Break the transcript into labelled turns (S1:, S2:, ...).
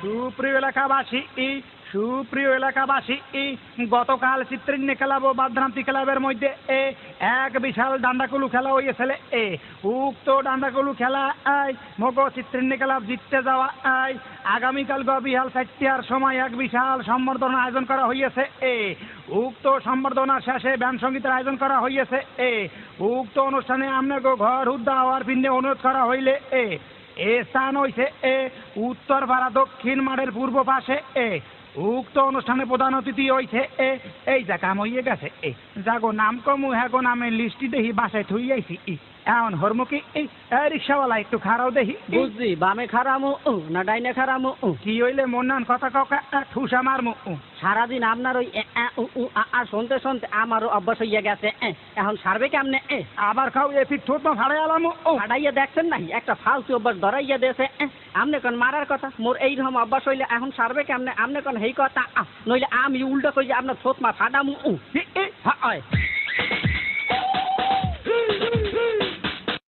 S1: সুপ্রিয় এলাকাবাসী ই সুপ্রিয় এলাকাবাসী গতকাল চিত্রিন্নি ক্লাব ও বাদভ্রান্তি ক্লাবের মধ্যে এ এক বিশাল ডান্ডাকুলু খেলা হয়েছিল এ উক্ত ডান্ডাকুলু খেলা আই মগ চিত্রিন্নি ক্লাব জিততে যাওয়া আই। আগামীকাল গবিহাল বিহাল চারটিয়ার সময় এক বিশাল সম্বর্ধনা আয়োজন করা হইয়াছে। এ উক্ত সম্বর্ধনা শেষে ব্যান সঙ্গীতের আয়োজন করা হইয়াছে। এ উক্ত অনুষ্ঠানে আপনাকে ঘর হুদ্দা হওয়ার পিণ্ডে অনুরোধ করা হইলে এ এ স্থান হইছে এ উত্তর পাড়া দক্ষিণ মাঠের পূর্ব পাশে। এ উক্ত অনুষ্ঠানে প্রধান অতিথি হইছে এ, এই যা কাম হইয়ে গেছে, এ। যাগো নাম কমু, হ্যাগো নামের লিস্টি দেখি বাসায় থুই আইছি, ই। এখন হরমুখী এই এ, রিক্সাওয়ালা একটু খারাও দেখি।
S2: বুঝছি বামে খারামু উ, না ডাইনে খারামু উ।
S1: কি হইলে মন্নান কথা কাউকে ঠুসা মারমু উ।
S2: সারাদিন আপনার ওই এ, উ, উ, আ, আ শুনতে শুনতে আমারও অভ্যাস হইয়া গেছে এ, এখন সারবে কেমনে এ?
S1: আবার খাও এপিক ঠোঁট মা ভাড়াই আলামু ও
S2: হাডাইয়া দেখছেন নাই? একটা ফালতু অভ্যাস ধরাইয়া দিয়েছে আমনে কোন মারার কথা? মোর এইরকম অভ্যাস হইলে এখন সারবে কেমনে? আমনে কোন হেই কথা? নইলে আমি উল্টো করি আপনার ছোট মা হ্যাঁ, অয়।